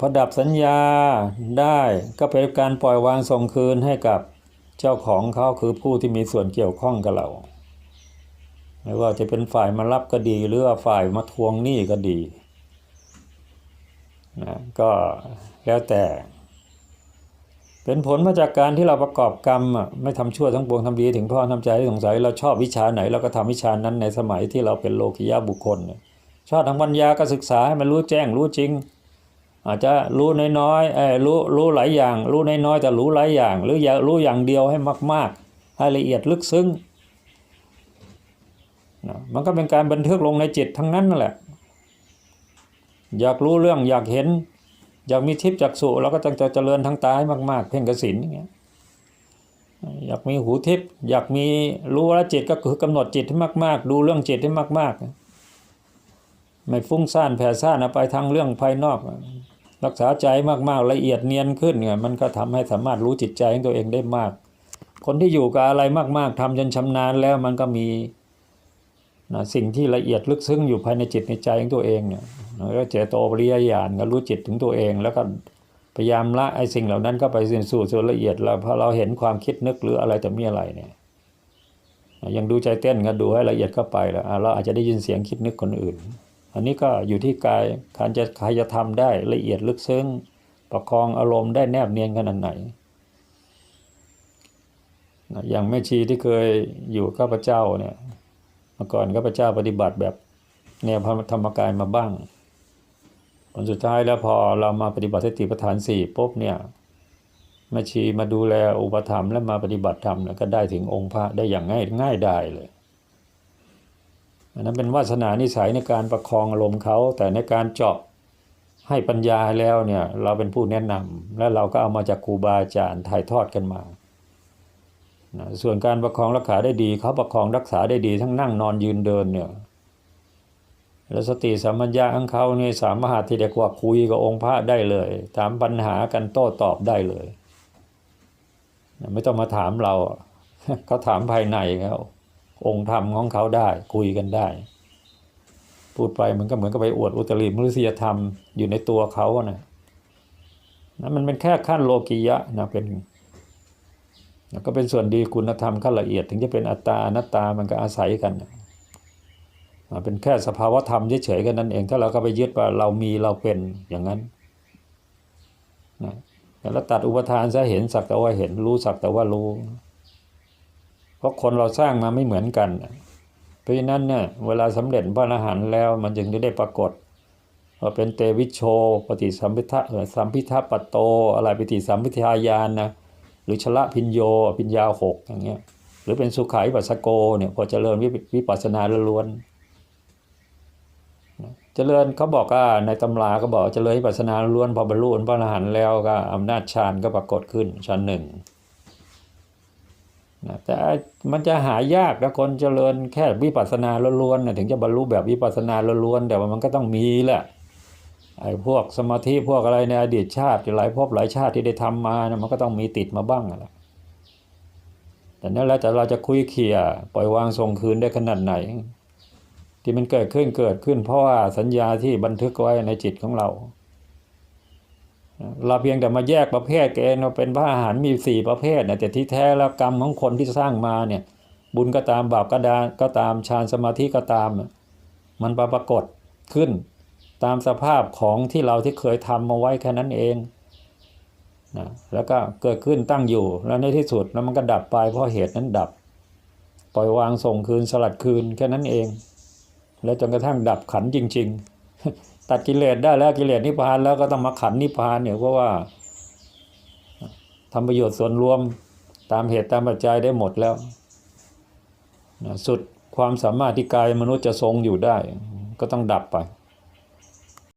พอดับสัญญาได้ก็เป็นการปล่อยวางส่งคืนให้กับเจ้าของเขาคือผู้ที่มีส่วนเกี่ยวข้องกับเรา ไม่ว่าจะเป็นฝ่ายมารับก็ดี หรือว่าฝ่ายมาทวงหนี้ก็ดีนะก็แล้วแต่ เป็นผลมาจากการที่เราประกอบกรรมไม่ทำชั่วทั้งปวงทำดีถึงพ่อทำใจสงสัย เราชอบวิชาไหนเราก็ทำวิชานั้นในสมัยที่เราเป็นโลกิยะบุคคลชอบทางปัญญาก็ศึกษาให้มันรู้แจ้งรู้จริง อาจจะรู้น้อยๆเออรู้รู้หลายอย่าง รู้น้อยๆแต่รู้หลายอย่าง หรืออย่ารู้อย่างเดียวให้มากๆ ให้ละเอียดลึกซึ้งนะมันก็เป็นการบันทึกลงในจิตทั้งนั้นนั่นแหละ อยากรู้เรื่องอยากเห็น อยากมีทิพย์จักษุเราก็ต้องจะเจริญทางตาให้มากๆ เพ่งกสินอย่างเงี้ยอยากมีหูทิพย์อยากมีรู้ว่าจิตก็คือกำหนดจิตให้มาก ๆ ดูเรื่องจิตให้มาก ๆ ไม่ฟุ้งซ่านแผ่ซ่านไปทางเรื่องภายนอก รักษาใจมากๆละเอียดเนียนขึ้นเนี่ยมันก็ทำให้สามารถรู้จิตใจของตัวเองได้มาก คนที่อยู่กับอะไรมากๆทำจนชำนาญแล้วมันก็มีนะสิ่งที่ละเอียดลึกซึ้งอยู่ภายในจิตในใจของตัวเองเนี่ยแล้วก็เจโตปริยญาณก็รู้จิตถึงตัวเอง แล้วก็พยายามละไอ้สิ่งเหล่านั้นก็ไปสู่ส่วนละเอียดแล้วพอเราเห็นความคิดนึกหรืออะไรแต่มีอะไรเนี่ยยังดูใจเต้นก็ดูให้ละเอียดเข้าไปแล้วเราอาจจะได้ยินเสียงคิดนึกคนอื่น อันนี้ก็อยู่ที่กายการจะใครจะทำได้ละเอียดลึกซึ้ง ประคองอารมณ์ได้แนบเนียนขนาดไหน อย่างแม่ชีที่เคยอยู่กับข้าพเจ้าเนี่ยเมื่อก่อนข้าพเจ้าปฏิบัติแบบแนวธรรมกายมาบ้างผลสุดท้ายแล้วพอเรามาปฏิบัติสติปัฏฐานสี่ปุ๊บเนี่ยแม่ชีมาดูแลอุปถัมและมาปฏิบัติธรรมเนี่ยก็ได้ถึงองค์พระได้อย่างง่ายง่ายได้เลย อันนั้นเป็นวาสนานิสัยในการประคองอารมณ์เขาแต่ในการเจาะให้ปัญญาแล้วเนี่ยเราเป็นผู้แนะนำและเราก็เอามาจากครูบาอาจารย์ถ่ายทอดกันมานะส่วนการประคองรักษาได้ดีเขาประคองรักษาได้ดีทั้งนั่งนอนยืนเดินเนี่ยแล้วสติสัมปัญญาของเขาเนี่ยสามารถที่จะกว่าคุยกับองค์พระได้เลย ถามปัญหากันโต้ตอบได้เลย ไม่ต้องมาถามเราเขาถามภายในเขา องค์ธรรมของเขาได้คุยกันได้ พูดไปมันก็เหมือนกับไปอวดอุตริมนุษยธรรมอยู่ในตัวเขาอะนะนั่นมันเป็นแค่ขั้นโลกิยะนะเป็นแล้วก็เป็นส่วนดีคุณธรรมขั้นละเอียด ถึงจะเป็นอัตตาอนัตตามันก็อาศัยกันเป็นแค่สภาวธรรมเฉยๆกันนั่นเอง ถ้าเราก็ไปยึดว่าเรามีเราเป็นอย่างนั้นนะแล้วตัดอุปทานซะเห็นสักแต่ว่าเห็นรู้สักแต่ว่ารู้ เพราะคนเราสร้างมาไม่เหมือนกัน เพราะฉะนั้นเนี่ยเวลาสำเร็จพระอรหันต์แล้วมันจึงจะได้ปรากฏว่าเป็นเตวิชโช ปฏิสัมพิทะสัมพิทะปโต อะไรปฏิสัมพิทายานนะหรือชละพิญโยพิญญาหกอย่างเงี้ยหรือเป็นสุขายปัสโกเนี่ยพอเจริญวิปัสนาล้วนเจริญเขาบอกว่าในตำราก็บอกเจริญวิปัสนาล้วนพอบรรลุพระอรหันต์แล้วก็อำนาจฌานก็ปรากฏขึ้นชั้นหนึ่ง นะแต่มันจะหายากนะคนเจริญแค่วิปัสสนาล้วนๆนะถึงจะบรรลุแบบวิปัสสนาล้วนๆแต่ว่ามันก็ต้องมีแหละไอ้พวกสมาธิพวกอะไรในอดีตชาติหลายภพหลายชาติที่ได้ทำมานะมันก็ต้องมีติดมาบ้างแหละแต่นั่นแหละแต่เราจะคุยเขี่ยปล่อยวางส่งคืนได้ขนาดไหน ที่มันเกิดขึ้นเกิดขึ้น เพราะว่าสัญญาที่บันทึกไว้ในจิตของเรา เราเพียงแต่มาแยกประเภทเองเราเป็นพระอาหารมีสี่ประเภทนะแต่ที่แท้แล้วกรรมของคนที่สร้างมาเนี่ยบุญก็ตามบาปก็ดาก็ตามฌานสมาธิก็ตาม มันปรากฏขึ้น ตามสภาพของที่เราที่เคยทำมาไว้แค่นั้นเองนะแล้วก็เกิดขึ้นตั้งอยู่แล้วในที่สุดแล้วมันก็ดับไปเพราะเหตุนั้นดับ ปล่อยวางส่งคืนสลัดคืนแค่นั้นเอง แล้วจนกระทั่งดับขันจริง ๆ ตัดกิเลสได้แล้วกิเลสนิพพานแล้วก็ต้องมาขันนิพพานเนี่ยเพราะว่าทำประโยชน์ส่วนรวมตามเหตุตามปัจจัยได้หมดแล้วสุดความสามารถที่กายมนุษย์จะทรงอยู่ได้ ก็ต้องดับไป